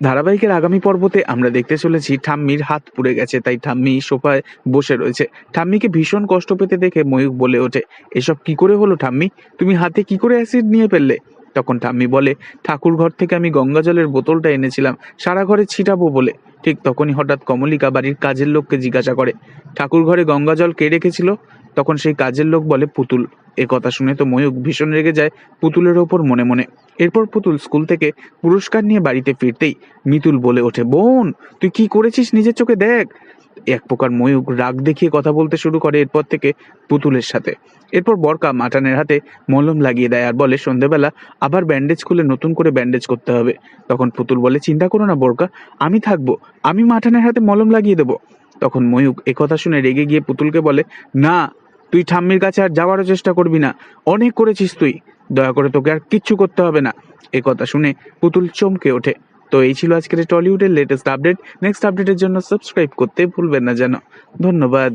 ধারাবাহিকের আগামী পর্বতে আমরা দেখতে চলেছি ঠাম্মির হাত পুড়ে গেছে, তাই ঠাম্মি সোফায় বসে রয়েছে। ঠাম্মিকে ভীষণ কষ্ট পেতে দেখে ময়ূক বলে ওঠে, এসব কি করে হলো ঠাম্মি? তুমি হাতে কি করে অ্যাসিড নিয়ে ফেললে? তখন ঠাম্মি বলে ঠাকুর ঘর থেকে আমি গঙ্গা জলের বোতলটা এনেছিলাম, সারা ঘরে ছিটাবো বলে। ঠিক তখনই হঠাৎ কমলিকা বাড়ির কাজের লোককে জিজ্ঞাসা করে ঠাকুর ঘরে গঙ্গা জল কে রেখেছিল? তখন সেই কাজের লোক বলে, পুতুল। এ কথা শুনে তো ময়ূক ভীষণ রেগে যায় পুতুলের ওপর মনে মনে। এরপর পুতুল স্কুল থেকে পুরস্কার নিয়ে বাড়িতে ফিরতেই মিতুল বলে ওঠে, বোন, তুই কি করেছিস নিজের চোখে দেখ? এক প্রকার ময়ূক রাগ দেখিয়ে কথা বলতে শুরু করে এরপর থেকে পুতুলের সাথে। এরপর বরকা মাটানের হাতে মলম লাগিয়ে দেয় আর বলে, সন্ধেবেলা আবার ব্যান্ডেজ খুলে নতুন করে ব্যান্ডেজ করতে হবে। তখন পুতুল বলে, চিন্তা করো না বরকা, আমি থাকব, আমি মাটানের হাতে মলম লাগিয়ে দেবো। তখন ময়ূক একথা শুনে রেগে গিয়ে পুতুলকে বলে, না, তুই ঠাম্মির কাছে আর যাওয়ারও চেষ্টা করবি না, অনেক করেছিস তুই। দয়া করে তোকে আর কিচ্ছু করতে হবে না। এ কথা শুনে পুতুল চমকে ওঠে। তো এই ছিল আজকের টলিউডের লেটেস্ট আপডেট নেক্সট আপডেটের জন্য সাবস্ক্রাইব করতে ভুলবেন না যেন। ধন্যবাদ।